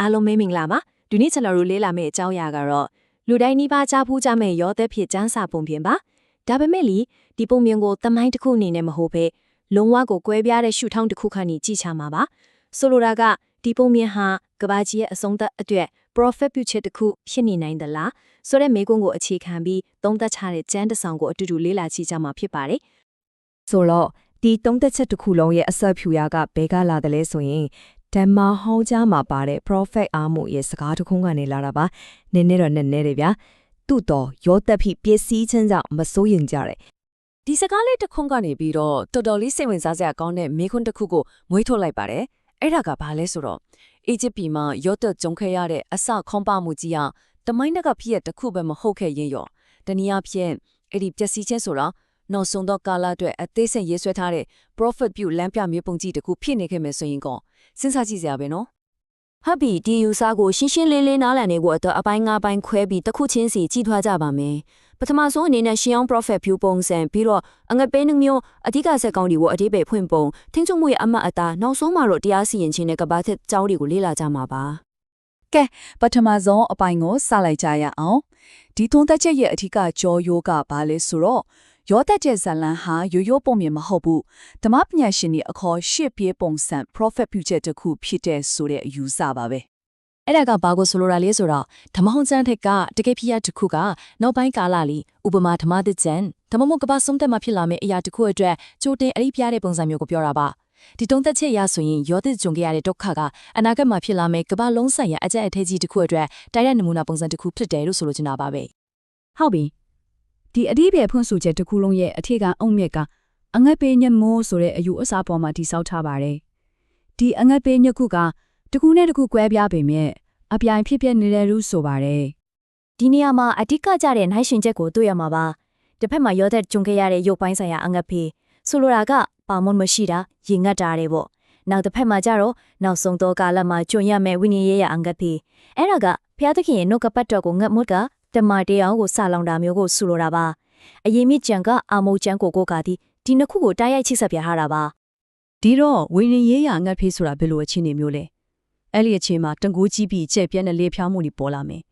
အားလုံးမင်္ဂလာပါဒီနေ့ကျွန်တော်တို့လေ့လာမယ့်အကြောင်းအရာကတော့လူတိုင်းနှိပါကြားဖူးကြမယ့်ရောသက်ဖြစ်ကျန်းစာပုံပြင်ပါဒါပေမဲ့လီဒီပုံပြင်ကိုတမိုင်းတစ်ခုအနေနဲ့မဟုတ်ဘဲလုံးဝကိုကွဲပြားတဲ့ရှုထောင့်တစ်ခုခန့်နေကြည့်ချမှာပါဆိုလိုတာကဒီပုံပြင်ဟာကဘာကြီးရဲ့အဆုံးသက်အတွက် profit ပြုချက်တစ်ခုဖြစ်နေနိုင်သလားဆိုတဲ့မေးခွန်းကိုအခြေခံပြီးသုံးသပ်ချတဲ့ကျမ်းတစ်ဆောင်ကိုအတူတူလေ့လာကြည့်ကြမှာဖြစ်ပါတယ်ဆိုတော့ဒီတုံးသက်ချက်တစ်ခုလုံးရဲ့အဆက်ဖြူရာကဘဲကလာတယ်လဲဆိုရင် ဓမ္မဟောင်းကြားမှာပါတဲ့ prophet အားမှုရဲ့စကားတစ်ခုကနေလာတာပါနည်းနည်းတော့နည်းနည်းတယ်ဗျာသူ့တော်ရောတက်ဖိပစ္စည်းချင်းကြောင့်မစိုးရင်ကြတယ်ဒီစကားလေးတစ်ခွန်းကနေပြီးတော့တော်တော်လေးစိတ်ဝင်စားစရာကောင်းတဲ့မိခွန်းတစ်ခုကိုမွေးထုတ်လိုက်ပါတယ်။အဲ့ဒါကဘာလဲဆိုတော့အီဂျစ်ပြည်မှာရော့တက်ကြုံခဲ့ရတဲ့အစခွန်ပမှုကြီးဟာတမိုင်းတကဖြစ်ရတစ်ခုပဲမဟုတ်ခဲ့ရင်ရောတနည်းအားဖြင့်အဲ့ဒီပျက်စီးခြင်းဆိုတာ နောက်ဆုံးတော့ကာလအတွက်အသေးစိတ်ရေးဆွဲထားတဲ့ profit ပြုလမ်းပြမျိုးပုံကြီးတစ်ခုဖြစ်နေခဲ့မယ်ဆိုရင်ကောစဉ်းစားကြည့်စရာပဲနော်ဟုတ်ပြီဒီယူဆကိုရှင်းရှင်းလင်းလင်းနားလည်နေဖို့အတွက်အပိုင်း၅ပိုင်းခွဲပြီးတစ်ခုချင်းစီကြည့်ထွားကြပါမယ်ပထမဆုံးအနေနဲ့ရှင်းအောင် profit view ပုံစံပြီးတော့အငပဲနှမျိုးအဓိကစက်ကောင်းတွေကိုအတိပယ်ဖွင့်ပုံထင်းချုံမှုရဲ့အမှတ်အသားနောက်ဆုံးမှာတော့တရားစီရင်ခြင်းနဲ့ကဘာသက်ကြောင်းတွေကိုလေ့လာကြမှာပါပထမဆုံးအပိုင်းကိုစလိုက်ကြရအောင်ဒီသုံးသက်ချက်ရဲ့အထူးကြောယောကဘာလဲဆိုတော့ ရောသက်ချက်ဇလန်ဟာရိုးရိုးပုံမြင်မဟုတ်ဘူးဓမ္မပညာရှင်တွေအခေါ်ရှစ်ပြေးပုံစံ prophet ပြုချက်တစ်ခုဖြစ်တဲ့ဆိုတဲ့အယူဆပါပဲအဲ့ဒါကဘာကိုဆိုလိုတာလဲဆိုတော့ဓမ္မဟောင်းကျမ်းထက်ကတကယ်ဖြစ်ရတစ်ခုကနောက်ပိုင်းကာလလီဥပမာဓမ္မသစ်ကျမ်းဓမ္မမို့ကပ္ပဆုံးသက်မှာဖြစ်လာမယ့်အရာတစ်ခုအတွက်ကြိုတင်အရိပြတဲ့ပုံစံမျိုးကိုပြောတာပါဒီတုံးသက်ချက်ရဆိုရင်ရောသစ်ကြုံခဲ့ရတဲ့ဒုက္ခကအနာဂတ်မှာဖြစ်လာမယ့်ကမ္ဘာလုံးဆိုင်ရာအကြက်အထဲကြီးတစ်ခုအတွက်တိုက်ရိုက်နမူနာပုံစံတစ်ခုဖြစ်တယ်လို့ဆိုလိုချင်တာပါပဲဟုတ်ပြီ ဒီအဓိပ္ပာယ်ဖွင့်ဆိုချက်တစ်ခုလုံးရဲ့အထည်ကအုံမြက်ကအငတ်ပေးညက်မိုးဆိုတဲ့အယူအဆပေါ်မှာတိဆောက်ထားပါတယ်ဒီအငတ်ပေးညက်ခုကတစ်ခုနဲ့တစ်ခုကွဲပြားပေမဲ့အပြိုင်ဖြစ်ဖြစ်နေတဲ့လူဆိုပါတယ်ဒီနေရာမှာအဓိကကြတဲ့နိုင်ရှင်ချက်ကိုတွေ့ရမှာပါတစ်ဖက်မှာရောသက်ကြုံခဲ့ရတဲ့ရုပ်ပိုင်းဆိုင်ရာအငတ်ဖေးဆိုလိုတာကပါမွန်မရှိတာရင်ငတ်တာတွေပေါ့နောက်တစ်ဖက်မှာကြတော့နောက်ဆုံးတော့ကာလမှာကျွံရမဲ့ဝိညာဉ်ရေးရအငတ်ဖေးအဲ့ဒါကဘုရားသခင်ရဲ့နှုတ်ကပတ်တော်ကိုငတ်မွတ်က တမန်တရားကိုစလောင်တာမျိုးကိုဆိုလိုတာပါအရင်မြင့်ကြံကအာမုတ်ကျန်းကိုကိုကသည်ဒီနှစ်ခုကိုတိုက်ရိုက်ချိဆက်ပြထားတာပါဒီတော့ဝိညာဉ်ရေးရာငတ်ဖေးဆိုတာဘယ်လိုအခြေအနေမျိုးလဲအဲ့ဒီအခြေမှာတန်ကိုးကြီးပြီးကျက်ပြက်နဲ့လေဖြားမှုတွေပေါ်လာမယ်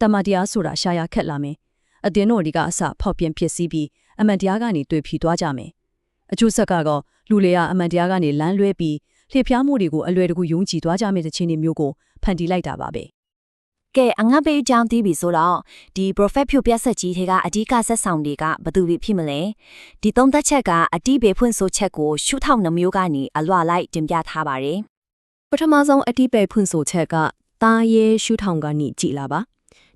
တမန်တရားဆိုတာရှာရခက်လာမယ်အတင်းတော်ဒီကအစဖောက်ပြန်ဖြစ်စည်းပြီးအမှန်တရားကနေတွေ့ဖြီသွားကြမယ်အကျိုးဆက်ကတော့လူလေကအမှန်တရားကနေလမ်းလွဲပြီးလေဖြားမှုတွေကိုအလွယ်တကူယုံကြည်သွားကြမယ့်တဲ့ချင်းတွေမျိုးကိုဖန်တီးလိုက်တာပါပဲ ကဲအငတ်ပေးကြောင်းသိပြီဆိုတော့ဒီ prophet ဖြိုပြက်ဆက်ကြီးတွေကအဓိကဆက်ဆောင်တွေကဘယ်သူတွေဖြစ်မလဲဒီသုံးသက်ချက်ကအတိပေဖွင့်ဆိုချက်ကိုရှုထောက်နှမျိုးကနေအလွှလိုက်တင်ပြထားပါတယ်ပထမဆုံးအတိပယ်ဖွင့်ဆိုချက်ကတာရဲရှုထောင်ကနေကြည်လာပါ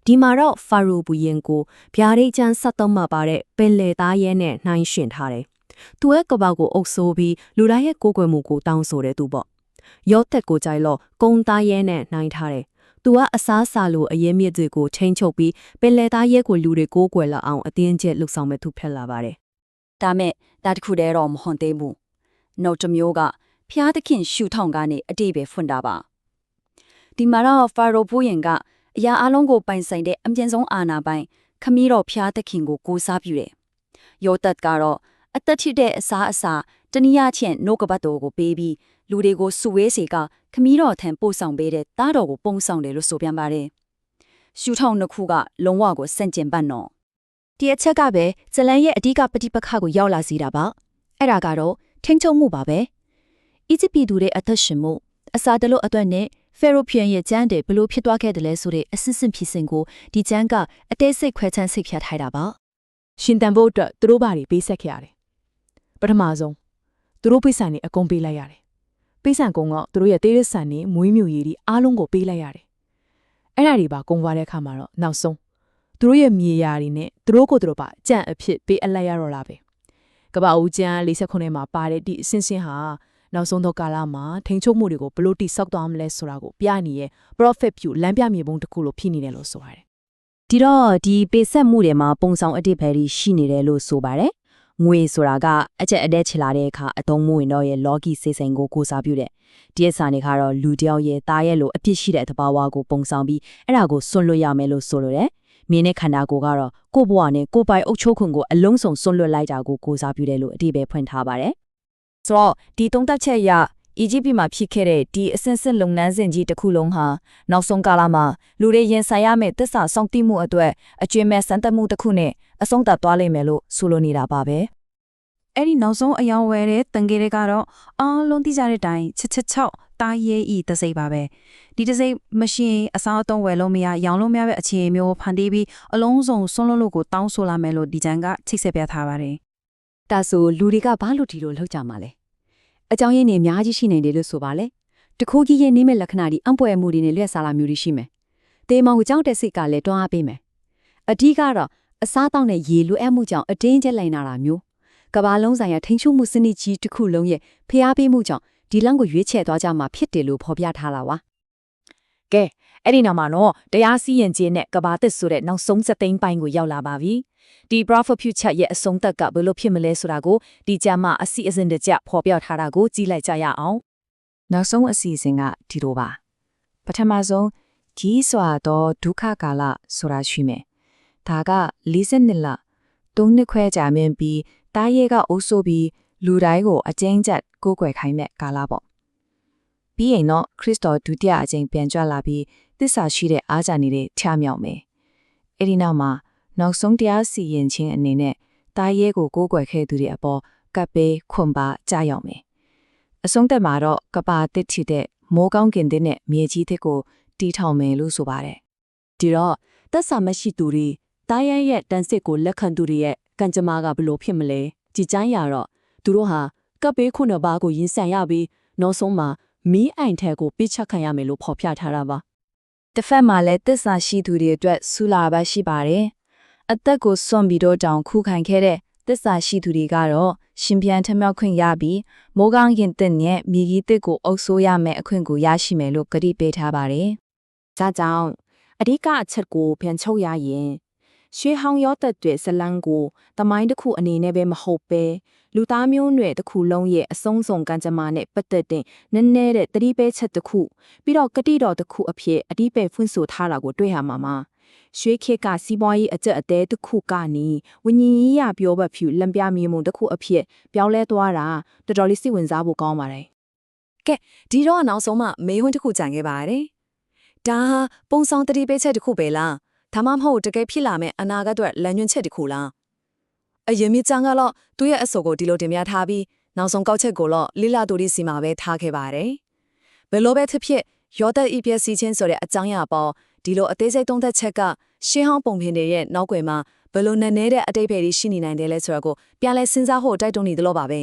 ဒီမှာတော့ဖာရိုဘူရင်ကိုဗျာဒိတ်ချမ်း73မှာပါတဲ့ပင်လေသားရဲနဲ့နှိုင်းရှင်ထားတယ်သူရဲ့ကပောက်ကိုအုပ်ဆိုးပြီးလူတိုင်းရဲ့ကိုယ်ကွယ်မှုကိုတောင်းဆိုတယ်သူပေါ့ရောသက်ကိုကြိုက်လို့ကုန်းသားရဲနဲ့နှိုင်းထားတယ် သူကအစားစာလိုအရင်မြစ်တွေကိုချိန်ချုပ်ပြီးပင်လေသားရဲကိုလူတွေကိုယ်ကွယ်လာအောင်အတင်းကျပ်လှုပ်ဆောင်မဲ့သူဖြစ်လာပါတယ်ဒါမဲ့ဒါတခုတည်းတော့မဟုတ်သေးဘူးနောက်တစ်မျိုးကဖျားသခင်ရှူထောင်ကနေအတိတ်ပဲဖွင့်တာပါဒီမှာတော့ဖာရိုဘိုးရင်ကအရာအလုံးကိုပိုင်ဆိုင်တဲ့အမြင့်ဆုံးအာဏာပိုင်ခမီးတော်ဖျားသခင်ကိုကိုးစားပြုတယ်ယောသက်ကတော့အသက်ထိတဲ့အစားအစာ တနည်းအားဖြင့်နှုတ်ကပတ်တော်ကိုပေးပြီးလူတွေကိုစုဝေးစေကခမီးတော်ထံပို့ဆောင်ပေးတဲ့တားတော်ကိုပုံဆောင်တယ်လို့ဆိုပြန်ပါတယ်ရှူထောင်နှစ်ခုကလုံးဝကိုစန့်ကျင်ပတ်နော်ဒီအချက်ကပဲဇလန်ရဲ့အဓိကပฏิပက္ခကိုရောက်လာစေတာပါအဲ့ဒါကတော့ထိန်းချုပ်မှုပါပဲအီဂျစ်ပြည်သူတွေအသက်ရှင်မှုအစာတလို့အတွက်နဲ့ဖယ်ရိုဖီယန်ရဲ့ကျမ်းတွေဘလို့ဖြစ်သွားခဲ့တယ်လဲဆိုတဲ့အစစ်စစ်ဖြစ်စဉ်ကိုဒီကျမ်းကအသေးစိတ်ခွဲခြမ်းစိတ်ဖြတ်ထားတာပါရှင်တန်ဖို့အတွက်သူတို့ဘာတွေပေးဆက်ခဲ့ရတယ်ပထမဆုံး သူတို့ပိတ်ဆန်နေအကုန်ပေးလိုက်ရတယ်ပိတ်ဆန်ကုန်းကသူတို့ရဲ့တေးရဆန်နေမွေးမြူရည်ဒီအားလုံးကိုပေးလိုက်ရတယ်အဲ့ဒါတွေပါကုန်းသွားတဲ့အခါမှာတော့နောက်ဆုံးသူတို့ရဲ့မြေယာတွေနဲ့သူတို့ကိုယ်သူတို့ပါအကြံ့အဖြစ်ပေးအပ်လိုက်ရတော့တာပဲကပ္ပဦးကျန်း49မှာပါတဲ့ဒီအစင်းစင်းဟာနောက်ဆုံးတော့ကာလမှာထိန်ချုပ်မှုတွေကိုဘလို့တိဆောက်သွားမလဲဆိုတာကိုပြနေရဲ့ profit view လမ်းပြမြေပုံတစ်ခုလိုဖြစ်နေတယ်လို့ဆိုရတယ်ဒီတော့ဒီပေဆက်မှုတွေမှာပုံဆောင်အတိတ်ဖယ်ရီရှိနေတယ်လို့ဆိုပါတယ် ငွေဆိုတာကအချက်အတဲချလာတဲ့အခါအသုံးမဝင်တော့ရဲ့ logi စေစိန်ကိုကိုစားပြုတဲ့ဒီအစာနေကတော့လူတယောက်ရဲ့သားရဲ့လိုအဖြစ်ရှိတဲ့သဘာဝကိုပုံဆောင်ပြီးအဲ့ဒါကိုစွန့်လွတ်ရမယ်လို့ဆိုလိုတယ်မြင်းနဲ့ခန္ဓာကိုယ်ကတော့ကိုယ့်ဘဝနဲ့ကိုယ်ပိုင်အုပ်ချုပ်ခွင့်ကိုအလုံးစုံစွန့်လွတ်လိုက်တာကိုကိုစားပြုတယ်လို့အတိပဲဖွင့်ထားပါတယ်ဆိုတော့ဒီတုံးသက်ချက်ရ အီဂျစ်ပြည်မှာဖြစ်ခဲ့တဲ့ဒီအဆင့်ဆင့်လုပ်ငန်းစဉ်ကြီးတစ်ခုလုံးဟာနောက်ဆုံးကာလမှာလူတွေရင်ဆိုင်ရမယ့်သစ္စာစောင့်တိမှုအတွက်အကျွမ်းမဲ့စံတက်မှုတစ်ခုနဲ့အဆုံးသတ်သွားလိမ့်မယ်လို့ဆိုလိုနေတာပါပဲအဲ့ဒီနောက်ဆုံးအယောင်ဝယ်တဲ့တန်ကေတွေကတော့အားလုံးသိကြတဲ့အတိုင်းချက်ချက်ချောက်တားရဲဤတစိမ့်ပါပဲဒီတစိမ့်မရှင်အစားအသောက်ဝယ်လို့မရရောင်းလို့မရတဲ့အခြေအနေမျိုးဖန်တီးပြီးအလုံးစုံဆွန်းလို့လို့ကိုတောင်းဆိုလာမယ်လို့ဒီဂျန်ကချိတ်ဆက်ပြထားပါတယ်ဒါဆိုလူတွေကဘာလို့ဒီလိုလောက်ကြမှာလဲ အကြောင်းရင်းတွေအများကြီးရှိနေတယ်လို့ဆိုပါလေတခိုးကြီးရဲ့နေမဲ့လက္ခဏာတွေအံ့ပွေမှုတွေနဲ့လျက်စားလာမျိုးတွေရှိမယ်တေမောင်ကိုကြောက်တဲ့စိတ်ကလည်းတွန်းအားပေးမယ်အဓိကတော့အစားတောက်တဲ့ရေလိုအပ်မှုကြောင့်အတင်းကျပ်လိုက်နာတာမျိုးကဘာလုံးဆိုင်ရာထိန်းချုပ်မှုစနစ်ကြီးတစ်ခုလုံးရဲ့ဖျားပေးမှုကြောင့်ဒီလမ်းကိုရွေးချယ်သွားကြမှာဖြစ်တယ်လို့ဖော်ပြထားတာပါကဲ အဲ့ဒီနောက်မှာတော့တရားစီရင်ခြင်းနဲ့ကဘာသစ်ဆိုတဲ့နောက်ဆုံးစသိန်းပိုင်းကိုရောက်လာပါပြီဒီ Prophet Future ရဲ့အဆုံးသက်ကဘယ်လိုဖြစ်မလဲဆိုတာကိုဒီကြမ်းမအစီအစဉ်တကျဖော်ပြထားတာကိုကြည့်လိုက်ကြရအောင်နောက်ဆုံးအစီအစဉ်ကဒီလိုပါပထမဆုံးကြီးစွာသောဒုက္ခကာလဆိုတာရှိမယ်ဒါက40နှစ်လသုံးနှစ်ခွဲကြာမြင့်ပြီးတားရဲကအုပ်ဆိုးပြီးလူတိုင်းကိုအကျဉ်းချက်ကိုးကွယ်ခိုင်းမဲ့ကာလပေါ့ပြီးရင်တော့ခရစ်တော်ဒုတိယအကြိမ်ပြန်ကြွလာပြီး သစ္စာရှိတဲ့အားကြနေတဲ့ထမြောက်မယ်အဲ့ဒီနောက်မှာနောက်ဆုံးတရားစီရင်ခြင်းအနေနဲ့တားရဲကိုကိုးကွယ်ခဲ့သူတွေအပေါ်ကပ်ပေးခွန်ပါကြာရောက်မယ်အဆုံးသက်မှာတော့ကပါတစ်ထီတဲ့မိုးကောင်းကင်တဲ့နဲ့မြေကြီးတဲ့ကိုတီးထောင်မယ်လို့ဆိုပါတယ်ဒီတော့သက်စာမရှိသူတွေတားရဲရဲ့တန်စစ်ကိုလက်ခံသူတွေရဲ့ကံကြမ္မာကဘလို့ဖြစ်မလဲကြည်ကျန်းရတော့သူတို့ဟာကပ်ပေးခုနှစ်ပါးကိုရင်ဆိုင်ရပြီးနောက်ဆုံးမှာမီးအိုင်ထက်ကိုပြစ်ချက်ခံရမယ်လို့ဖော်ပြထားတာပါ တစ်ဖက်မှာလည်းတစ္ဆာရှိသူတွေအတွက်ဆူလာပါရှိပါတယ်အသက်ကိုစွန့်ပြီးတော့တောင်ခုခံခဲ့တဲ့တစ္ဆာရှိသူတွေကတော့ရှင်ပြန်ထမြောက်ခွင့်ရပြီးမိုးကောင်းကင်တဲ့နဲ့မြေကြီးတစ်ကိုအုပ်ဆိုးရမယ်အခွင့်ကိုရရှိမယ်လို့ကတိပေးထားပါတယ်ဒါကြောင့်အဓိကအချက်ကိုပြန်ချုပ်ရရင်ရွှေဟောင်းရောသက်တွေဇလန်းကိုတမိုင်းတစ်ခုအနေနဲ့ပဲမဟုတ်ပဲ လူသားမျိုးနွယ်တစ်ခုလုံးရဲ့အဆုံးစွန်ကံကြမ္မာနဲ့ပတ်သက်တဲ့နည်းနည်းတဲ့တတိပဲချက်တစ်ခုပြီးတော့ကတိတော်တစ်ခုအဖြစ်အဓိပ္ပာယ်ဖွင့်ဆိုထားတာကိုတွေ့ရမှာမှာရွှေခေတ်ကစီးပွားရေးအကျက်အသေးတစ်ခုကနေဝิญဉ်ရေးရပြောဘက်ဖြူလံပြမြေမုံတစ်ခုအဖြစ်ပြောင်းလဲသွားတာတော်တော်လေးစိတ်ဝင်စားဖို့ကောင်းပါတယ်ဒီတော့နောက်ဆုံးမှမေးခွန်းတစ်ခုကြံခဲ့ပါတယ်ဒါဟာပုံဆောင်တတိပေးချက်တစ်ခုပဲလားဒါမှမဟုတ်တကယ်ဖြစ်လာမယ့်အနာဂတ်အတွက်လမ်းညွှန်ချက်တစ်ခုလား အရင်မြစ်ချန်ကတော့သူ့ရဲ့အဆိုကိုဒီလိုတင်ပြထားပြီးနောက်ဆုံးကောက်ချက်ကိုတော့လိလာတူဒီစီမှာပဲထားခဲ့ပါတယ်ဘယ်လိုပဲဖြစ်ဖြစ်ရောသက်ဤပြည့်စည်ခြင်းဆိုတဲ့အကြောင်းအရာပေါ်ဒီလိုအသေးစိတ်သုံးသက်ချက်ကရှင်းဟောင်းပုံပြင်တွေရဲ့နောက်ွယ်မှာဘယ်လိုနဲ့နေတဲ့အတိတ်ပဲရှိနေနိုင်တယ်လဲဆိုတော့ကိုပြန်လဲစဉ်းစားဖို့တိုက်တွန်းနေတယ်လို့ပါပဲ